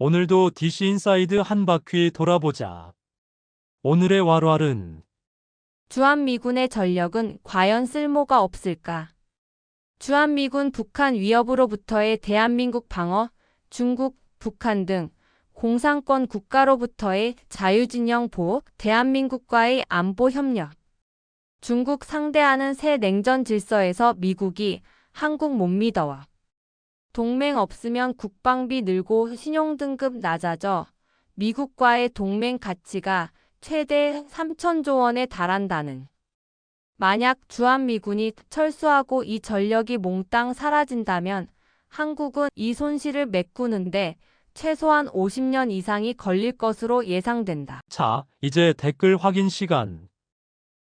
오늘도 DC 인사이드 한 바퀴 돌아보자. 오늘의 왈왈은 주한미군의 전력은 과연 쓸모가 없을까? 주한미군 북한 위협으로부터의 대한민국 방어, 중국, 북한 등 공산권 국가로부터의 자유진영 보호, 대한민국과의 안보 협력. 중국 상대하는 새 냉전 질서에서 미국이 한국 못 믿어워. 동맹 없으면 국방비 늘고 신용등급 낮아져 미국과의 동맹 가치가 최대 3천조 원에 달한다는. 만약 주한미군이 철수하고 이 전력이 몽땅 사라진다면 한국은 이 손실을 메꾸는데 최소한 50년 이상이 걸릴 것으로 예상된다. 자, 이제 댓글 확인 시간.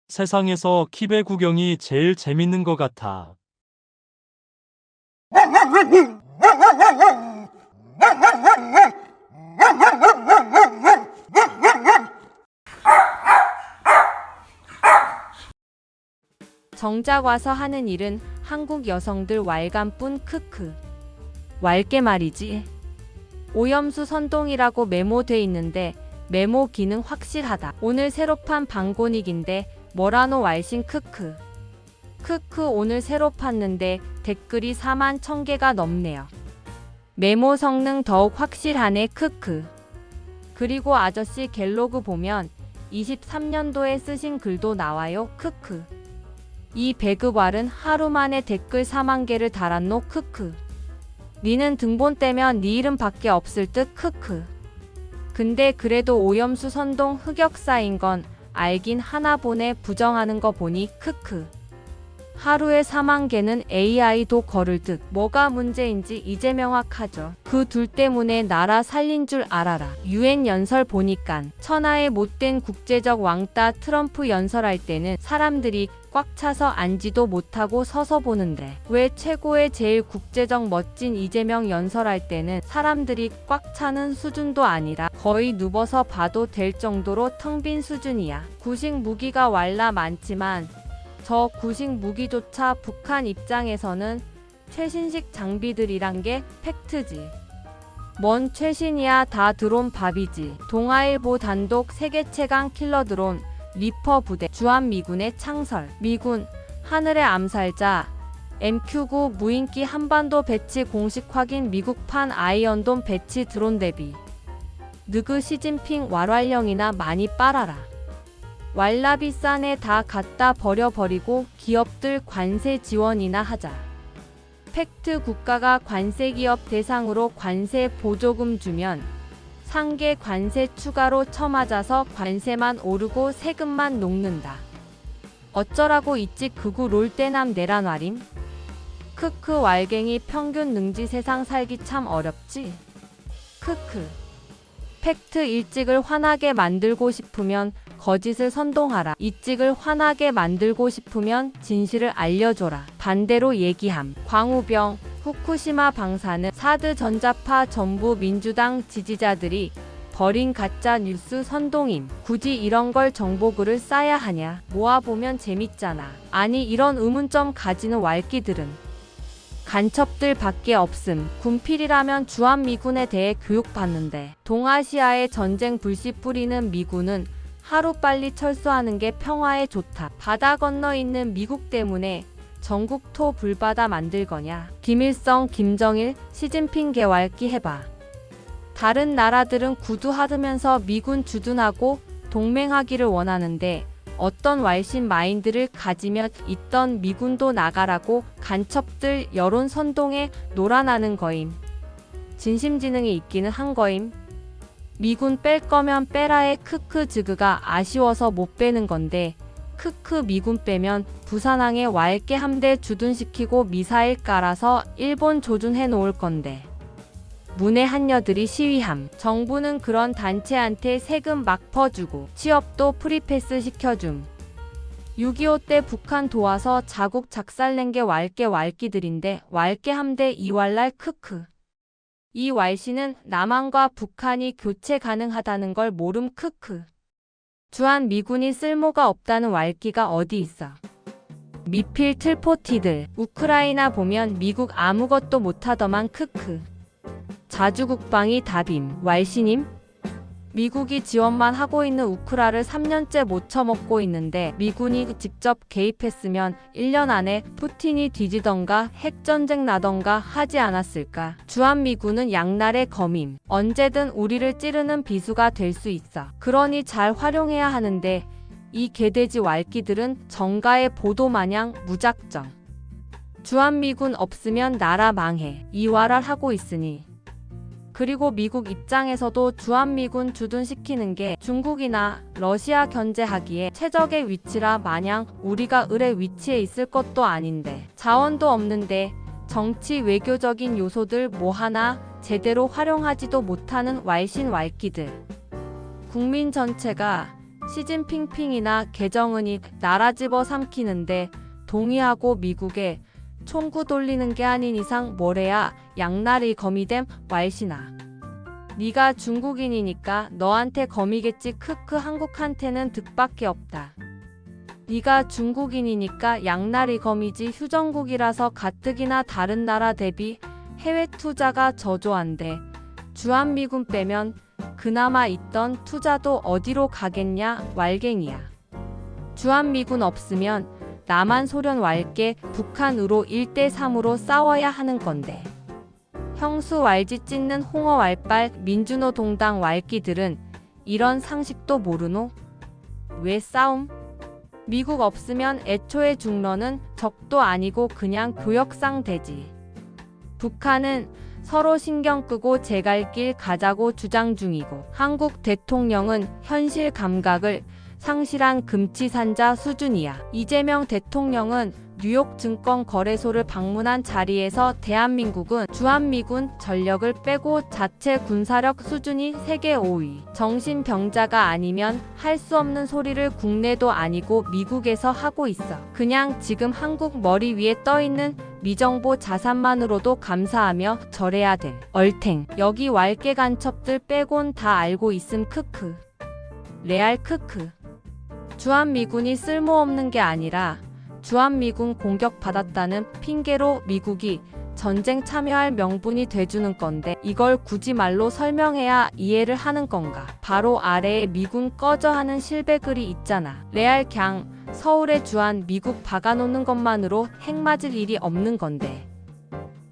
세상에서 키베 구경이 제일 재밌는 것 같아. 정작 와서 하는 일은 한국 여성들 왈감뿐 크크. 왈게 말이지. 오염수 선동이라고 메모돼 있는데 메모 기능 확실하다. 오늘 새로 판 방고닉인데 뭐라노 왈신 크크. 크크 오늘 새로 팠는데 댓글이 4만 1000개가 넘네요. 메모 성능 더욱 확실하네 크크. 그리고 아저씨 갤로그 보면 23년도에 쓰신 글도 나와요 크크. 이 배그왈은 하루 만에 댓글 4만 개를 달았노 크크. 니는 등본 떼면 니 이름밖에 없을 듯 크크. 근데 그래도 오염수 선동 흑역사인 건 알긴 하나 보네 부정하는 거 보니 크크. 하루에 4만 개는 AI도 걸을 듯 뭐가 문제인지 이제 명확하죠. 그 둘 때문에 나라 살린 줄 알아라. 유엔 연설 보니깐 천하의 못된 국제적 왕따 트럼프 연설할 때는 사람들이 꽉 차서 앉지도 못하고 서서 보는데 왜 최고의 제일 국제적 멋진 이재명 연설할 때는 사람들이 꽉 차는 수준도 아니라 거의 누워서 봐도 될 정도로 텅 빈 수준이야. 구식 무기가 왈라 많지만 저 구식 무기조차 북한 입장에서는 최신식 장비들이란 게 팩트지. 뭔 최신이야 다 드론 밥이지. 동아일보 단독 세계 최강 킬러 드론 리퍼 부대 주한미군의 창설 미군 하늘의 암살자 MQ9 무인기 한반도 배치 공식 확인 미국판 아이언돔 배치 드론 대비 느그 시진핑 왈왈령이나 많이 빨아라. 왈라비 싼에 다 갖다 버려버리고 기업들 관세 지원이나 하자. 팩트 국가가 관세 기업 대상으로 관세 보조금 주면 상계 관세 추가로 쳐맞아서 관세만 오르고 세금만 녹는다. 어쩌라고 있지 그구 롤대남 내란와림? 크크 왈갱이 평균 능지 세상 살기 참 어렵지? 크크. 팩트 일찍을 화나게 만들고 싶으면 거짓을 선동하라. 이찍을 화나게 만들고 싶으면 진실을 알려줘라. 반대로 얘기함. 광우병, 후쿠시마 방사능, 사드 전자파 전부 민주당 지지자들이 버린 가짜 뉴스 선동임. 굳이 이런 걸 정보글을 쌓아야 하냐. 모아보면 재밌잖아. 아니 이런 의문점 가지는 왈기들은 간첩들 밖에 없음. 군필이라면 주한미군에 대해 교육받는데 동아시아에 전쟁 불씨 뿌리는 미군은 하루빨리 철수하는 게 평화에 좋다. 바다 건너 있는 미국 때문에 전국토 불바다 만들 거냐. 김일성, 김정일, 시진핑 개왈기 해봐. 다른 나라들은 구두하드면서 미군 주둔하고 동맹하기를 원하는데 어떤 왈신 마인드를 가지며 있던 미군도 나가라고 간첩들 여론 선동에 놀아나는 거임. 진심지능이 있기는 한 거임. 미군 뺄 거면 빼라의 크크 즈그가 아쉬워서 못 빼는 건데 크크 미군 빼면 부산항에 왈게 함대 주둔시키고 미사일 깔아서 일본 조준해 놓을 건데. 문의 한여들이 시위함. 정부는 그런 단체한테 세금 막 퍼주고 취업도 프리패스 시켜줌. 6.25 때 북한 도와서 자국 작살낸 게 왈게 왈기들인데 왈게 함대 이왈날 크크 이 왈씨는 남한과 북한이 교체 가능하다는 걸 모름 크크. 주한 미군이 쓸모가 없다는 왈기가 어디 있어. 미필 틀포티들 우크라이나 보면 미국 아무것도 못하더만 크크. 자주국방이 답임 왈시님? 미국이 지원만 하고 있는 우크라를 3년째 못 쳐먹고 있는데 미군이 직접 개입했으면 1년 안에 푸틴이 뒤지던가 핵전쟁 나던가 하지 않았을까. 주한미군은 양날의 검임. 언제든 우리를 찌르는 비수가 될 수 있어. 그러니 잘 활용해야 하는데 이 개돼지 왈기들은 정가의 보도 마냥 무작정. 주한미군 없으면 나라 망해. 이와랄 하고 있으니. 그리고 미국 입장에서도 주한미군 주둔시키는 게 중국이나 러시아 견제하기에 최적의 위치라 마냥 우리가 을의 위치에 있을 것도 아닌데 자원도 없는데 정치 외교적인 요소들 뭐 하나 제대로 활용하지도 못하는 왈신 왈기들. 국민 전체가 시진핑핑이나 개정은이 나라 집어 삼키는데 동의하고 미국에 총구 돌리는 게 아닌 이상 뭐래야 양날이 거미됨 왈신아. 네가 중국인이니까 너한테 거미겠지 크크 한국한테는 득밖에 없다. 네가 중국인이니까 양날이 거미지 휴전국이라서 가뜩이나 다른 나라 대비 해외 투자가 저조한데 주한미군 빼면 그나마 있던 투자도 어디로 가겠냐 왈갱이야. 주한미군 없으면 남한 소련 왈게 북한으로 1대3으로 싸워야 하는 건데. 형수 왈지 찢는 홍어 왈빨 민주노 동당 왈기들은 이런 상식도 모르노? 왜 싸움? 미국 없으면 애초에 중러는 적도 아니고 그냥 교역상 되지. 북한은 서로 신경 끄고 제갈 길 가자고 주장 중이고 한국 대통령은 현실 감각을 상실한 금치산자 수준이야. 이재명 대통령은 뉴욕 증권 거래소를 방문한 자리에서 대한민국은 주한미군 전력을 빼고 자체 군사력 수준이 세계 5위. 정신병자가 아니면 할 수 없는 소리를 국내도 아니고 미국에서 하고 있어. 그냥 지금 한국 머리 위에 떠 있는 미정보 자산만으로도 감사하며 절해야 돼. 얼탱. 여기 왈개 간첩들 빼곤 다 알고 있음 크크. 레알 크크. 주한미군이 쓸모없는 게 아니라 주한미군 공격받았다는 핑계로 미국이 전쟁 참여할 명분이 돼주는 건데 이걸 굳이 말로 설명해야 이해를 하는 건가? 바로 아래에 미군 꺼져 하는 실배글이 있잖아. 레알 갱 서울에 주한 미국 박아놓는 것만으로 핵 맞을 일이 없는 건데.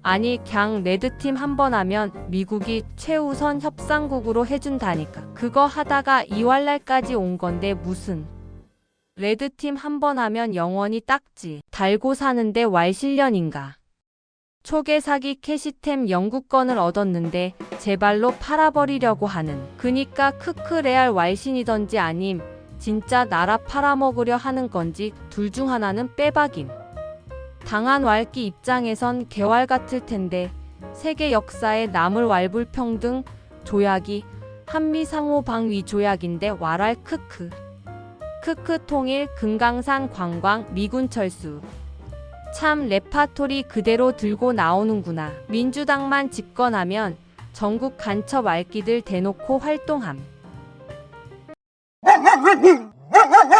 아니 갱 레드팀 한 번 하면 미국이 최우선 협상국으로 해준다니까. 그거 하다가 이활날까지 온 건데 무슨. 레드팀 한 번 하면 영원히 딱지 달고 사는데 왈 실련인가. 초계 사기 캐시템 영구권을 얻었는데 제 발로 팔아버리려고 하는. 그니까 크크 레알 왈신이던지 아님 진짜 나라 팔아먹으려 하는 건지 둘 중 하나는 빼박임. 당한 왈기 입장에선 개왈 같을 텐데 세계 역사에 남을 왈불평등 조약이 한미 상호 방위 조약인데 와랄 크크. 크크 통일 금강산 관광 미군 철수. 참 레파토리 그대로 들고 나오는구나. 민주당만 집권하면 전국 간첩 알기들 대놓고 활동함